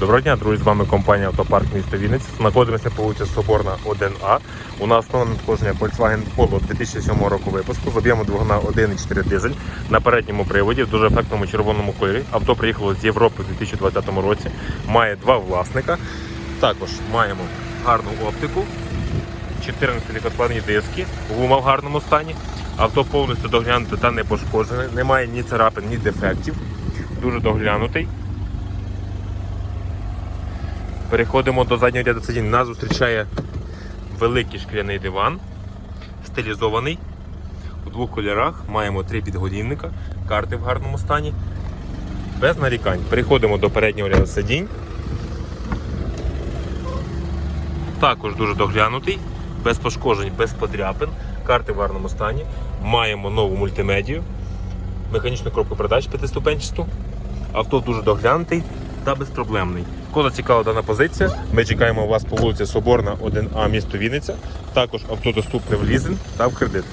Доброго дня, друзі, з вами компанія Автопарк місто Вінниць. Знаходимося по вулиці Соборна 1А. У нас основне надходження Volkswagen Polo 2007 року випуску з об'єму двигуна 1,4 дизель на передньому приводі в дуже ефектному червоному кольорі. Авто приїхало з Європи у 2020 році. Має два власника. Також маємо гарну оптику, 14 лікотворні диски, гума в гарному стані. Авто повністю доглянуте та не пошкоджене. Немає ні царапин, ні дефектів. Дуже доглянутий. Переходимо до заднього ряду сидінь. Нас зустрічає великий шкляний диван, стилізований у двох кольорах. Маємо три підгодівника, карти в гарному стані. Без нарікань. Переходимо до переднього ряду сидінь. Також дуже доглянутий, без пошкоджень, без подряпин. Карти в гарному стані. Маємо нову мультимедію, механічну коробку передач п'ятиступенчасту. Авто дуже доглянутий та безпроблемний. Кого цікава дана позиція, ми чекаємо вас по вулиці Соборна, 1А, місто Вінниця. Також авто доступне в лізинг та в кредит.